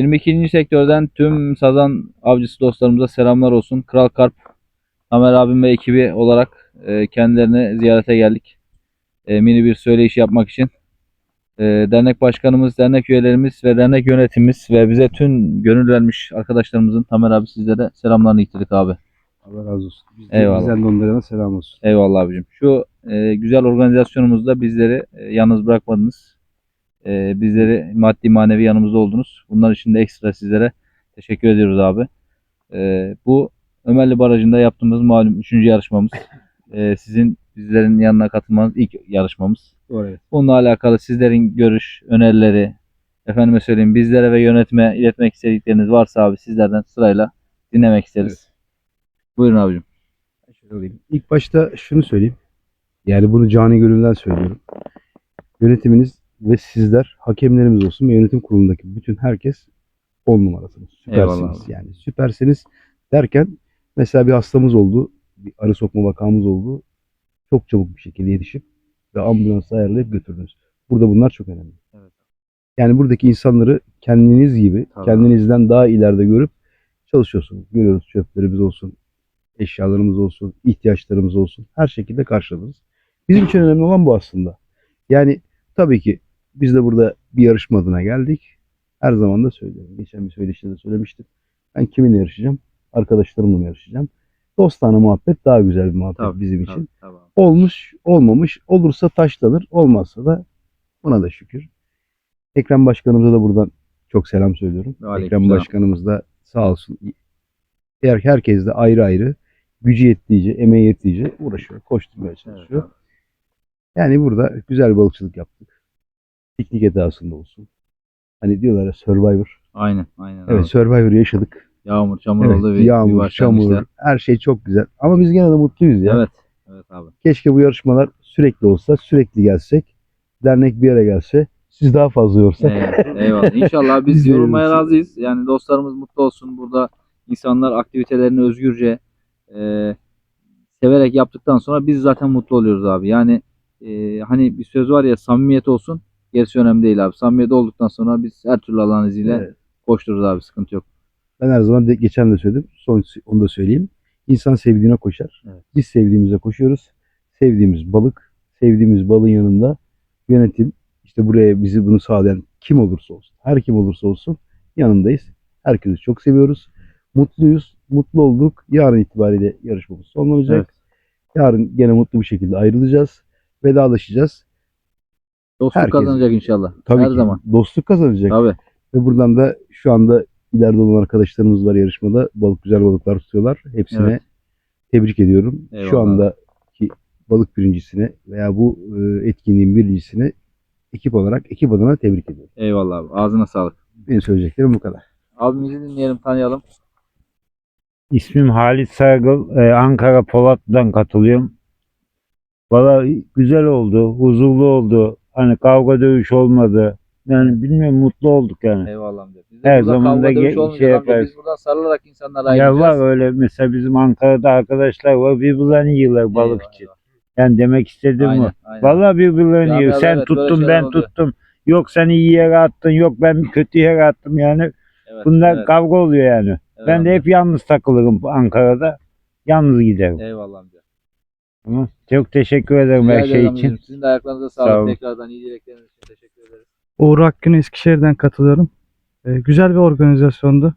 22. sektörden tüm sazan avcısı dostlarımıza selamlar olsun. Kral Karp, Tamer abim ve ekibi olarak e, kendilerine ziyarete geldik. E, mini bir söyleyiş yapmak için. E, dernek başkanımız, dernek üyelerimiz ve dernek yönetimimiz ve bize tüm gönül vermiş arkadaşlarımızın Tamer abi sizlere selamlarını getirdik abi. Allah razı olsun. Biz Eyvallah. Bizden de onlara selam olsun. Eyvallah abicim. Şu e, güzel organizasyonumuzda bizleri e, yalnız bırakmadınız. E, bizleri maddi manevi yanımızda oldunuz. Bunlar için de ekstra sizlere teşekkür ediyoruz abi. E, bu Ömerli Barajı'nda yaptığımız malum 3. yarışmamız. E, sizin bizlerin yanına katılmanız ilk yarışmamız. Doğru evet. Bununla alakalı sizlerin görüş, önerileri, efendime söyleyeyim bizlere ve yönetime iletmek istedikleriniz varsa abi sizlerden sırayla dinlemek isteriz. Buyurun abicim. İlk başta şunu söyleyeyim. Yani bunu cani gönülden söylüyorum. Yönetiminiz ve sizler hakemlerimiz olsun ve yönetim kurulundaki bütün herkes on numarasınız. Eyvallah Süpersiniz abi. yani. Süpersiniz derken mesela bir hastamız oldu. Bir arı sokma vakamız oldu. Çok çabuk bir şekilde yetişip ve ambulansa ayarlayıp götürdünüz. Burada bunlar çok önemli. Evet. Yani buradaki insanları kendiniz gibi, Tabii. kendinizden daha ileride görüp çalışıyorsunuz. Görüyoruz çöplerimiz olsun, eşyalarımız olsun, ihtiyaçlarımız olsun. Her şekilde karşıladınız. Bizim için önemli olan bu aslında. Yani tabii ki biz de burada bir yarışma adına geldik. Her zaman da söylüyorum. Geçen bir söyleşide de söylemiştim. Ben kiminle yarışacağım? Arkadaşlarımla mı yarışacağım? Dostane muhabbet daha güzel bir muhabbet Tabii, bizim tabii, için. tabii. Olmuş, olmamış. Olursa taşlanır, olmazsa da buna da şükür. Ekrem Başkanımıza da buradan çok selam söylüyorum. Aleykümselam. Ekrem Başkanımız da sağ olsun. Her, herkes de ayrı ayrı gücü yettiğince, emeği yettiğince uğraşıyor, koşturmaya çalışıyor. Evet, Yani burada güzel balıkçılık yaptık. Piknik edasında olsun. Hani diyorlar ya Survivor. Aynen, aynen. Evet abi. Survivor yaşadık. Yağmur, çamur Evet, oldu bir, bir yağmur, çamur, her şey çok güzel. Ama biz gene de mutluyuz ya. Evet, evet abi. Keşke bu yarışmalar sürekli olsa, sürekli gelsek. Dernek bir yere gelse, siz daha fazla yorsak. Ee, eyvallah. İnşallah biz Biz yorulmaya razıyız. Yani dostlarımız mutlu olsun. Burada insanlar aktivitelerini özgürce e, severek yaptıktan sonra biz zaten mutlu oluyoruz abi. Yani e, hani bir söz var ya samimiyet olsun. Gerisi önemli değil abi. Samimiyet olduktan sonra biz her türlü Allah'ın izniyle Evet. koştururuz abi. Sıkıntı yok. Ben her zaman de, geçen de söyledim. Son onu da söyleyeyim. İnsan sevdiğine koşar. Evet. Biz sevdiğimize koşuyoruz. Sevdiğimiz balık, sevdiğimiz balın yanında yönetim, işte buraya bizi bunu sağlayan kim olursa olsun, her kim olursa olsun yanındayız. Herkesi çok seviyoruz. Mutluyuz. Mutlu olduk. Yarın itibariyle yarışmamız sonlanacak. Evet. Yarın gene mutlu bir şekilde ayrılacağız. Vedalaşacağız. Dostluk Herkes- kazanacak inşallah. Tabii her ki zaman. dostluk kazanacak. Tabii. Ve buradan da şu anda ileride olan arkadaşlarımız var yarışmada. Balık güzel balıklar tutuyorlar. Hepsine Evet. tebrik ediyorum. Eyvallah. Şu andaki balık birincisine veya bu e, etkinliğin birincisine ekip olarak ekip adına tebrik ediyorum. Eyvallah abi. Ağzına sağlık. Benim söyleyeceklerim bu kadar. Abimizi dinleyelim, tanıyalım. İsmim Halit Sargıl. Ee, Ankara Polat'tan katılıyorum. Valla güzel oldu, huzurlu oldu. Hani kavga dövüş olmadı. Yani bilmiyorum mutlu olduk yani. Eyvallah amca. Biz de Her burada zaman kavga da dövüş ge- olmayacak şey amca. yaparız. Biz buradan sarılarak insanlara Ya ayrılacağız. var öyle mesela bizim Ankara'da arkadaşlar var birbirlerini yiyorlar balık Eyvallah, için. eyvallah. Yani demek istediğim bu. aynen. Vallahi birbirlerini yiyor. Sen evet, böyle tuttun şeyler ben oluyor. tuttum. Yok sen iyi yere attın. Yok ben kötü yere attım yani. Evet, Bunlar evet, kavga oluyor yani. evet ben de amca. hep yalnız takılırım Ankara'da. Yalnız giderim. Eyvallah amca. Tamam. Çok teşekkür ederim Rica her ederim şey amcacığım. için. Sizin de ayaklarınıza Sağ sağlık. olun. Tekrardan iyi dilekleriniz için teşekkür ederiz. Uğur Akgün Eskişehir'den katılıyorum. Ee, güzel bir organizasyondu.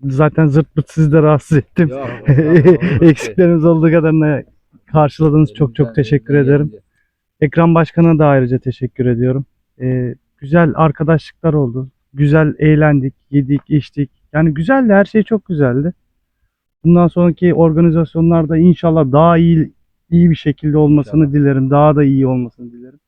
Zaten zırt pırt sizi de rahatsız ettim. Yok. Eksiklerimiz olduğu kadarına karşıladınız. Çok çok teşekkür ederim. Ekran Başkanı'na da ayrıca teşekkür ediyorum. Ee, güzel arkadaşlıklar oldu. Güzel eğlendik, yedik, içtik. Yani güzeldi, her şey çok güzeldi. Bundan sonraki organizasyonlarda inşallah daha iyi iyi bir şekilde olmasını İnşallah. dilerim. Daha da iyi olmasını dilerim.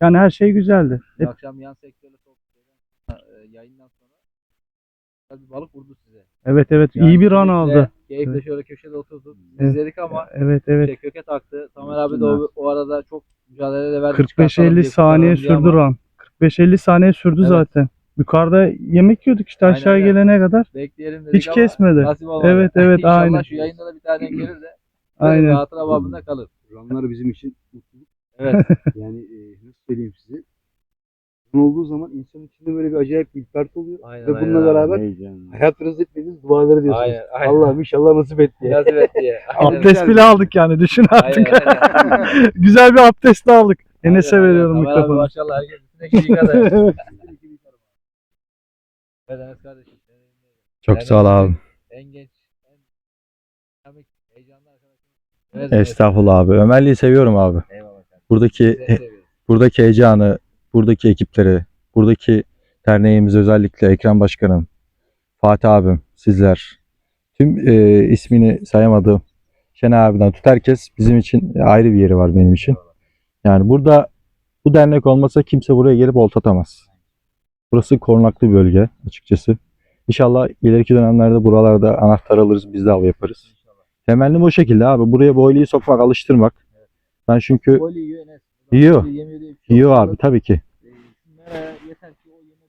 Yani her şey güzeldi. Hep akşam yan eden, e, yayından sonra bir balık vurdu size. Evet evet Yani iyi bir an aldı. Keyifle Evet. şöyle köşede oturduk. Evet. İzledik ama Evet evet. şey, köke taktı. Tamer abi de o, o arada çok mücadele verdi. 45-50 çıkartalım diye, saniye sürdü run. 45-50 saniye sürdü Evet. zaten. Yukarıda yemek yiyorduk işte Aynen aşağı öyle. gelene kadar. Bekleyelim dedik Hiç kesmedi. Evet, evet, İnşallah aynen. şu yayında da bir tane gelir de Aynen. Hatıra babında kalır. Ranlar bizim için mutluluk. Evet. Yani e, nasıl söyleyeyim size? olduğu zaman insanın içinde böyle bir acayip bir ürperti oluyor. Aynen, Ve bununla aynen abi. beraber Heyecanlı. hayatınızda etmediğiniz duaları diyorsunuz. Aynen, aynen. Allah'ım inşallah nasip et diye. Nasip et diye. Aynen. Abdest bile aldık yani düşün artık. Aynen, aynen. Güzel bir abdest de aldık. Enes'e veriyorum aynen. Mikrofonu. Maşallah herkes üstüne yıkadı. Evet Enes kardeşim. Çok sağ ol abi. En genç, en dinamik, heyecanlı arkadaşım. Evet. Estağfurullah abi. Ömerli'yi seviyorum abi. Eyvallah. Buradaki buradaki heyecanı, buradaki ekipleri, buradaki derneğimiz özellikle Ekrem Başkanım, Fatih abim, sizler, tüm e, ismini sayamadığım Şener abiden tut herkes bizim için ayrı bir yeri var benim için. Yani burada bu dernek olmasa kimse buraya gelip olta atamaz. Burası korunaklı bölge açıkçası. İnşallah ileriki dönemlerde buralarda anahtar alırız biz de av yaparız. Temennim o şekilde abi. Buraya boyluyu sokmak, alıştırmak. Ben çünkü Gol yiyor Enes. Yiyor. Yiyor abi tabii ki. Ee, Mera'ya yeter ki o yeme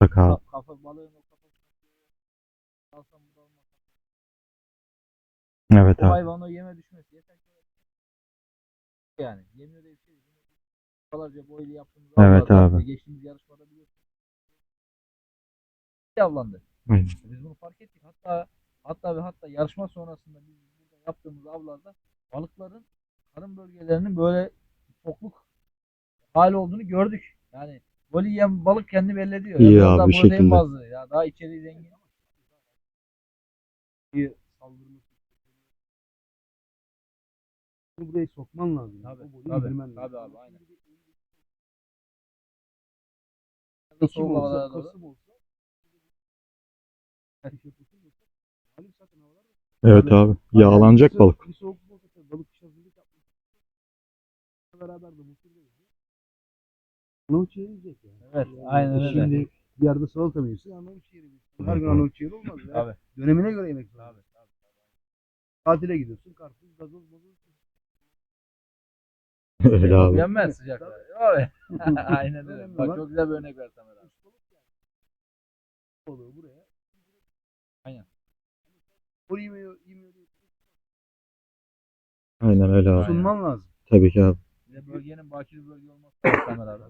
Bak abi. Kafa, balığın o. Evet O abi. hayvan o yeme düşmesi yeter ki yani diye bir şey. yok. Defalarca boylu yaptığımız Evet abi. Geçtiğimiz yarışmada biliyorsunuz. Avlandı. Aynen. Biz bunu fark ettik. Hatta hatta ve hatta yarışma sonrasında biz burada yaptığımız avlarda balıkların karın bölgelerinin böyle tokluk hali olduğunu gördük. Yani golü yiyen balık kendi belli ediyor. İyi daha bu protein şekilde. bazlı. Ya daha içeriği zengin. Bir saldırması. Bunu buraya sokman lazım. Tabii, tabii, indirmen tabii lazım. abi, aynen. Soğuk olsa. Kasım olsa Evet abi. Yağlanacak Bir balık. Bir soğuk olsa tabii balık iş hazırlık yapmış. Beraber de mutlu değil. Yiyecek yani. Evet, Yani aynen öyle. Şimdi bir yerde salata mı yiyorsun? Ciğeri yiyorsun. Her gün Arnavut ciğeri olmaz. ya. Tabii. Dönemine göre yemek zorunda. Tatile gidiyorsun. Karpuz, gazoz, gazoz. Öyle abi. Yenmez sıcakta. Abi. Aynen öyle. Bak çok güzel bir örnek ver Tamer abi. Balığı buraya. Diye Aynen öyle abi. sunman lazım. Tabii ki abi. Bir de bölgenin bir bölge olması Tamer abi.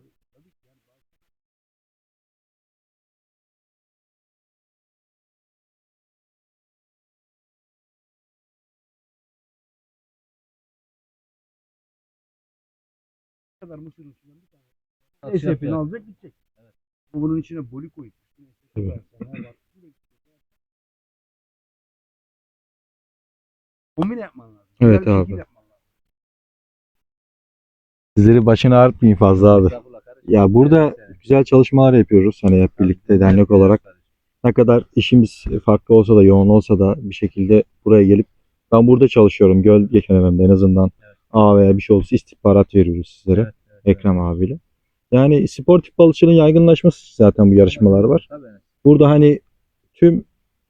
Bu kadar mısır usulünden bir tane. SF'ini yapıyor. alacak gidecek. Bu bunun içine boli koyup. üstüne SF Tabii. koyarsan, her bak, Kombine yapman lazım. Evet Güzel bir abi. şekil yapman lazım. Sizleri başına ağrıtmayın fazla abi. Estağfurullah kardeşim. Ya burada güzel çalışmalar yapıyoruz. Hani hep birlikte dernek olarak. Ne kadar işimiz farklı olsa da yoğun olsa da bir şekilde buraya gelip ben burada çalışıyorum. Göl geçmememde en azından Evet. A veya bir şey olursa istihbarat veriyoruz sizlere. Evet, evet, Ekrem abiyle. Yani sportif balıkçılığın yaygınlaşması için zaten bu yarışmalar var. Tabii. Burada hani tüm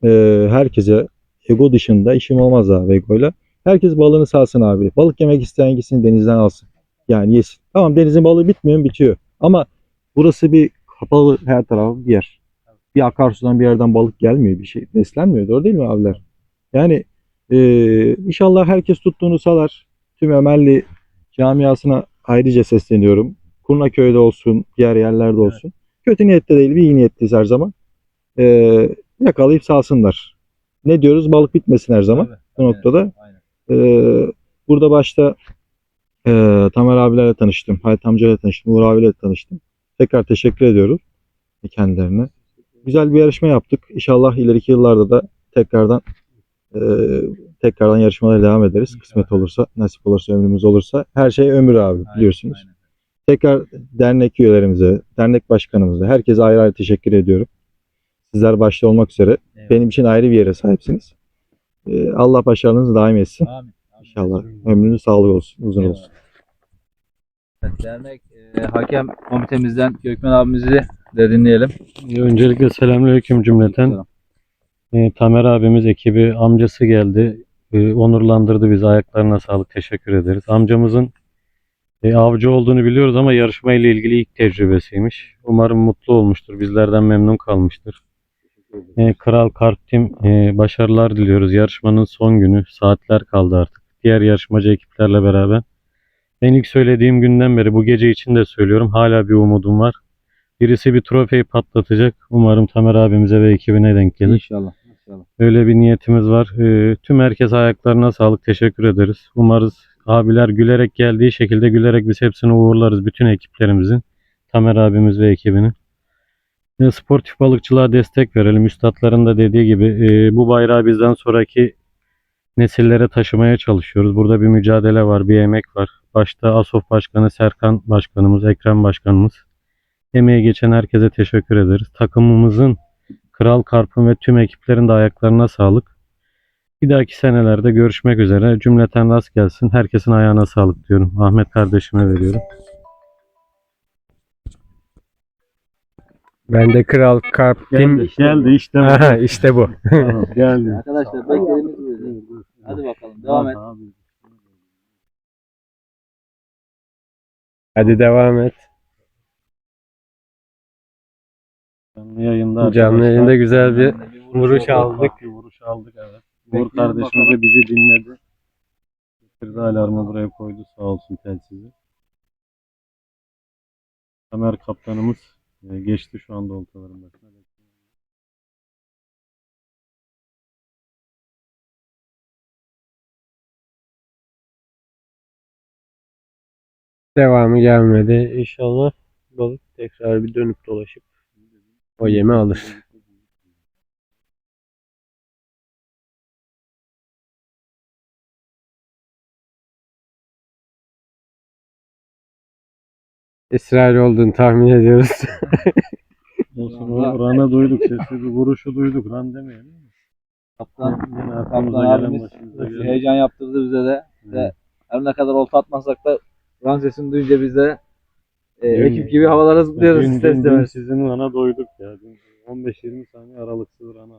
e, herkese ego dışında işim olmaz abi egoyla. Herkes balığını salsın abi. Balık yemek isteyen gitsin denizden alsın. Yani yesin. Tamam denizin balığı bitmiyor mu? Bitiyor. Ama burası bir kapalı her tarafı bir yer. Bir akarsudan bir yerden balık gelmiyor. Bir şey beslenmiyor. Doğru değil mi abiler? Yani e, inşallah herkes tuttuğunu salar. Tüm Ömerli camiasına ayrıca sesleniyorum. Kurnaköy'de olsun, diğer yerlerde olsun. Kötü niyette değil, bir iyi niyetliyiz her zaman. E, yakalayıp salsınlar. Ne diyoruz? Balık bitmesin her zaman Tabii, bu aynen, noktada. Aynen. Ee, burada başta e, Tamer abilerle tanıştım. Hayat amcayla tanıştım. Uğur abiyle tanıştım. Tekrar teşekkür ediyoruz kendilerine. Güzel bir yarışma yaptık. İnşallah ileriki yıllarda da tekrardan e, tekrardan yarışmalara devam ederiz. Kısmet olursa, nasip olursa, ömrümüz olursa. Her şey ömür abi Aynen, biliyorsunuz. aynen. Tekrar dernek üyelerimize, dernek başkanımıza, herkese ayrı ayrı teşekkür ediyorum. Sizler başta olmak üzere. Eyvallah. Benim için ayrı bir yere sahipsiniz. Ee, Allah başarınızı daim etsin. Amin. Amin. İnşallah. Ömrünüz sağlık olsun, uzun olsun. Evet, dernek e, hakem komitemizden Gökmen abimizi de dinleyelim. Öncelikle selamünaleyküm cümleten. Selam. Ee, Tamer abimiz ekibi amcası geldi. Ee, onurlandırdı bizi. Ayaklarına sağlık. Teşekkür ederiz. Amcamızın e, avcı olduğunu biliyoruz ama yarışma ile ilgili ilk tecrübesiymiş. Umarım mutlu olmuştur. Bizlerden memnun kalmıştır. Ee, Kral Karp Team e, başarılar diliyoruz. Yarışmanın son günü. Saatler kaldı artık. Diğer yarışmacı ekiplerle beraber Ben ilk söylediğim günden beri bu gece için de söylüyorum. Hala bir umudum var. Birisi bir trofeyi patlatacak. Umarım Tamer abimize ve ekibine denk gelir. İnşallah. İnşallah. Öyle bir niyetimiz var. Ee, tüm herkes ayaklarına sağlık. Teşekkür ederiz. Umarız abiler gülerek geldiği şekilde gülerek biz hepsini uğurlarız. Bütün ekiplerimizin. Tamer abimiz ve ekibini. Ve sportif balıkçılığa destek verelim. Üstadların da dediği gibi e, bu bayrağı bizden sonraki nesillere taşımaya çalışıyoruz. Burada bir mücadele var, bir emek var. Başta ASOF Başkanı Serkan Başkanımız, Ekrem Başkanımız. Emeği geçen herkese teşekkür ederiz. Takımımızın Kral Karp'ın ve tüm ekiplerin de ayaklarına sağlık. Bir dahaki senelerde görüşmek üzere. Cümleten rast gelsin. Herkesin ayağına sağlık diyorum. Ahmet kardeşime veriyorum. Ben de Kral Karp Team. geldi işte. Aha, işte bu. geldi. Arkadaşlar beklediğimiz buydu. Hadi bakalım devam et. Hadi devam et. Canlı yayında Canlı yayında güzel bir vuruş aldık. Bir vuruş aldık evet. Uğur kardeşimiz de bizi dinledi. Getirdi alarmı buraya koydu sağ olsun telsizi. Ömer kaptanımız e, geçti şu anda oltaların başına. Devamı gelmedi. İnşallah balık tekrar bir dönüp dolaşıp o yemi alır. İsrail olduğunu tahmin ediyoruz. Olsun rana duyduk sesi bir vuruşu duyduk ran demeyelim. Kaptan, Yine kaptan gelen abimiz başımıza gelen. heyecan yaptırdı bize de. Ve her ne kadar olta atmasak da ran sesini duyunca biz de e, Dün- ekip gibi havalara zıplıyoruz Dün, ister dün, dün istemez. sizin rana doyduk ya. Dün 15-20 saniye aralıksız rana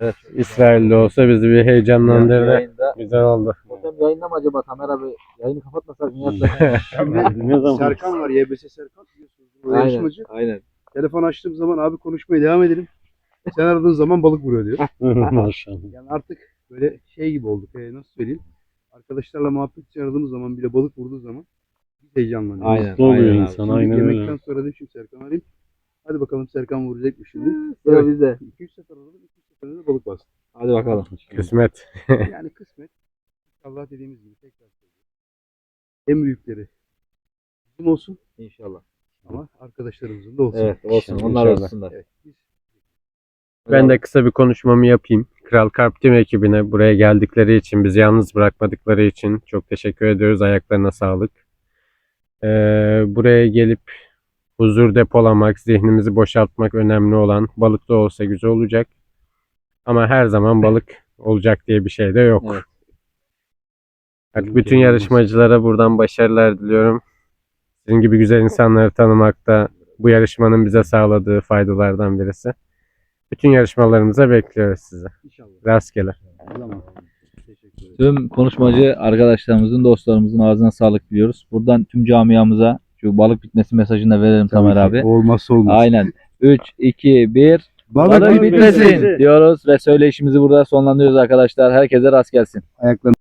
aldı. İsrail'de olsa bizi bir heyecanlandırdı. Yayında. Güzel oldu. Hocam yayında mı acaba Tamer abi? Yayını kapatmasak mı yapsak? ne zaman? Serkan var. YBS Serkan. Biliyorsunuz. aynen. yarışmacı. Aynen. Telefon açtığım zaman abi konuşmaya devam edelim. Sen aradığın zaman balık vuruyor diyor. Maşallah. Yani artık böyle şey gibi olduk. E, nasıl söyleyeyim? Arkadaşlarla muhabbet için aradığımız zaman bile balık vurduğu zaman biz heyecanlanıyoruz. Aynen. Mutlu oluyor aynen abi. insan Şimdi aynen yemekten öyle. sonra dedim şimdi Serkan arayayım. Hadi bakalım Serkan vuracak mı şimdi? Sıra Evet. bizde. 2-3 sefer aradım. 2-3 seferinde de balık bastı. Hadi bakalım. Kısmet. yani kısmet. Allah dediğimiz gibi tekrar söylüyorum. En büyükleri bizim olsun İnşallah. ama arkadaşlarımızın da olsun. Evet olsun. İnşallah. Onlar olsunlar. Evet, biz Ben de kısa bir konuşmamı yapayım. Kral Karp Team ekibine buraya geldikleri için, bizi yalnız bırakmadıkları için çok teşekkür ediyoruz. Ayaklarına sağlık. Ee, buraya gelip huzur depolamak, zihnimizi boşaltmak önemli olan balık da olsa güzel olacak. Ama her zaman balık olacak diye bir şey de yok. Evet. Artık bütün yarışmacılara buradan başarılar diliyorum. Sizin gibi güzel insanları tanımak da bu yarışmanın bize sağladığı faydalardan birisi. Bütün yarışmalarımıza bekliyoruz sizi. inşallah. Rastgele. Tamam. Teşekkür ederim. Tüm konuşmacı arkadaşlarımızın, dostlarımızın ağzına sağlık diliyoruz. Buradan tüm camiamıza şu balık bitmesi mesajını da verelim Tamer abi. Olmazsa olmaz. Aynen. 3, 2, 1. Balık Balık bitmesin. diyoruz ve söyleyişimizi burada sonlandırıyoruz arkadaşlar. Herkese rast gelsin. Ayaklarını